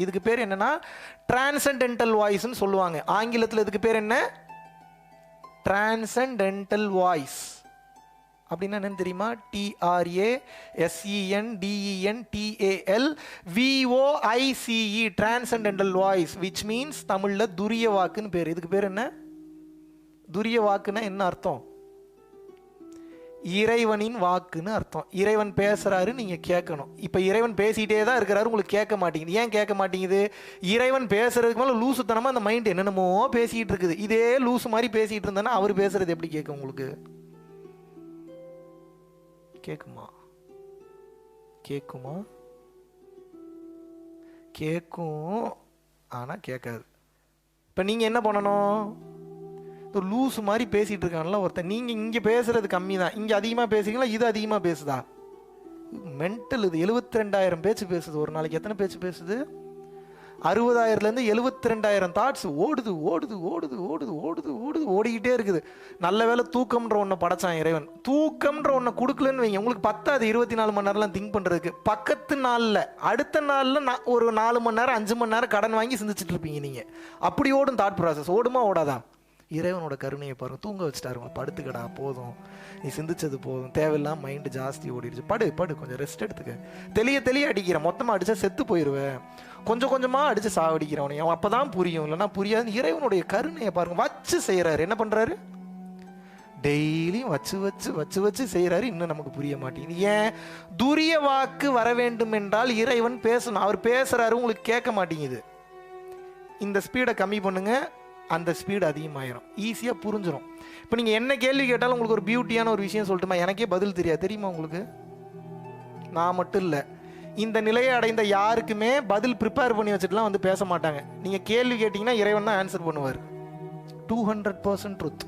இதுக்கு பேர் என்னன்னா டிரான்சண்டென்டல் வாய்ஸ்னு சொல்லுவாங்க. ஆங்கிலத்தில் இதுக்கு பேர் என்ன? டிரான்சண்டென்டல் வாய்ஸ் அப்படின்னா என்னன்னு தெரியுமா? TRA SEN DEN TAL VOICE transcendental voice which means தமிழில் துரிய வாக்குன்னு பேர். இதுக்கு பேர் என்ன? துரிய வாக்குன்னா என்ன அர்த்தம்? இறைவனின் வாக்குன்னு அர்த்தம். இறைவன் பேசுறாரு நீங்க கேட்கணும். இப்ப இறைவன் பேசிட்டே தான் இருக்கிறாரு உங்களுக்கு கேட்க மாட்டேங்குது. ஏன் கேட்க மாட்டேங்குது? இறைவன் பேசுறதுக்கு மேலே லூசுத்தனமா அந்த மைண்ட் என்னென்னமோ பேசிட்டு இருக்குது. இதே லூசு மாதிரி பேசிட்டு இருந்தானா அவர் பேசுறது எப்படி கேட்கும் உங்களுக்கு? கேட்குமா? கேட்குமா? கேட்கும். ஆனா கேட்காது. இப்போ நீங்க என்ன பண்ணணும்? இப்போ லூஸ் மாதிரி பேசிகிட்டு இருக்கான்ல ஒருத்தன். நீங்கள் இங்கே பேசுகிறது கம்மி தான் இங்கே அதிகமாக பேசுகிறீங்களா இது அதிகமாக பேசுதா? மென்டல் இது. எழுபத்தி ரெண்டாயிரம் பேச்சு பேசுது. ஒரு நாளைக்கு எத்தனை பேச்சு பேசுது? அறுபதாயிரத்துலேருந்து எழுபத்தி ரெண்டாயிரம் தாட்ஸ் ஓடுது ஓடுது ஓடுது ஓடுது ஓடுது ஓடுது ஓடிக்கிட்டே இருக்குது. நல்ல வேலை தூக்கம்ன்ற ஒன்றை படைச்சான் இறைவன். தூக்கம்ன்ற ஒன்றை கொடுக்கலன்னு வைங்க. உங்களுக்கு பத்தாது. இருபத்தி நாலு மணி நேரம்லாம் திங்க் பண்ணுறதுக்கு பக்கத்து நாளில் அடுத்த நாளில் நான் ஒரு நாலு மணி நேரம் அஞ்சு மணி நேரம் கடன் வாங்கி சிந்திச்சுட்டு இருப்பீங்க நீங்கள் அப்படி ஓடும் தாட் ப்ராசஸ் ஓடுமா ஓடாதான் இறைவனோட கருணையை பாருங்கள் தூங்க வச்சுட்டாருங்க படுத்துக்கடா போதும். நீ சிந்திச்சது போதும். தேவையில்லாம மைண்டு ஜாஸ்தி ஓடிடுச்சு. படு படு கொஞ்சம் ரெஸ்ட் எடுத்துக்க. தெளிய தெளிய அடிக்கிறேன் மொத்தமாக அடித்தா செத்து போயிடுவேன் கொஞ்சம் கொஞ்சமாக அடிச்சு சாவடிக்கிறவனே அவன் அப்போ தான் புரியும். இல்லைன்னா புரியாது. இறைவனுடைய கருணையை பாருங்க. வச்சு செய்கிறாரு என்ன பண்ணுறாரு டெய்லியும் வச்சு வச்சு வச்சு வச்சு செய்கிறாரு இன்னும் நமக்கு புரிய மாட்டேங்குது. ஏன்? துரிய வாக்கு வர வேண்டும் என்றால் இறைவன் பேசணும். அவர் பேசுகிறாரு உங்களுக்கு கேட்க மாட்டேங்குது. இந்த ஸ்பீடை கம்மி பண்ணுங்கள் அந்த ஸ்பீடு அதிகமாயிரும். ஈஸியாக புரிஞ்சிடும் இப்போ நீங்கள் என்ன கேள்வி கேட்டாலும் உங்களுக்கு ஒரு பியூட்டியான ஒரு விஷயம் சொல்லட்டுமா? எனக்கே பதில் தெரியாது. தெரியுமா உங்களுக்கு? நான் மட்டும் இல்லை. இந்த நிலையை அடைந்த யாருக்குமே பதில் ப்ரிப்பேர் பண்ணி வச்சுட்டுலாம் வந்து பேச மாட்டாங்க. நீங்கள் கேள்வி கேட்டிங்கன்னா இறைவன் தான் ஆன்சர் பண்ணுவார். டூ ஹண்ட்ரட் பர்சன்ட் ட்ரூத்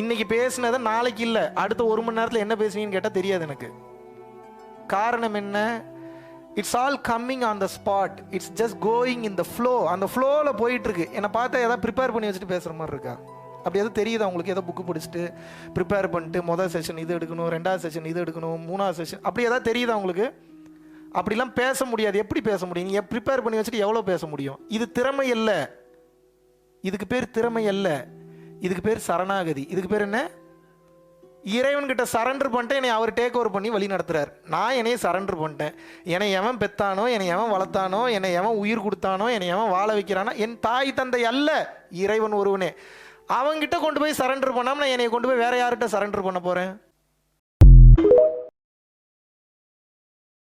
இன்னைக்கு பேசினதை நாளைக்கு இல்லை. அடுத்த ஒரு மணி நேரத்தில் என்ன பேசுவீங்கன்னு கேட்டால் தெரியாது எனக்கு. காரணம் என்ன? It's all coming on the spot it's just going in the flow அந்த ஃப்ளோவில் போயிட்டுருக்கு. என்னை பார்த்தா எதாவது ப்ரிப்பேர் பண்ணி வச்சுட்டு பேசுகிற மாதிரி இருக்கா? அப்படி எதுவும் தெரியுதா உங்களுக்கு? ஏதோ புக்கு பிடிச்சிட்டு ப்ரிப்பேர் பண்ணிட்டு மொதல் செஷன் இது எடுக்கணும் ரெண்டாவது செஷன் இது எடுக்கணும் மூணாவது செஷன் அப்படி எதாவது தெரியுதா உங்களுக்கு? அப்படிலாம் பேச முடியாது. எப்படி பேச முடியும்? நீங்கள் ப்ரிப்பேர் பண்ணி வச்சுட்டு எவ்வளோ பேச முடியும்? இது திறமை இல்லை இதுக்கு பேர் திறமை அல்ல. இதுக்கு பேர் சரணாகதி. இதுக்கு பேர் என்ன? இறைவன்கிட்ட சரண்டர் பண்ணிட்டு என்னை அவர் டேக் ஓவர் பண்ணி வழி நடத்துறாரு. நான் என்னையே சரண்டர் பண்ணிட்டேன். என்னை எவன் பெத்தானோ என்னை எவன் வளர்த்தானோ என்னை எவன் உயிர் கொடுத்தானோ என்னை எவன் வாழ வைக்கிறானோ என் தாய் தந்தை அல்ல இறைவன் ஒருவனே. அவன்கிட்ட கொண்டு போய் சரண்டர் பண்ணாமல் நான் என்னை கொண்டு போய் வேற யார்கிட்ட சரண்டர் பண்ண போகிறேன்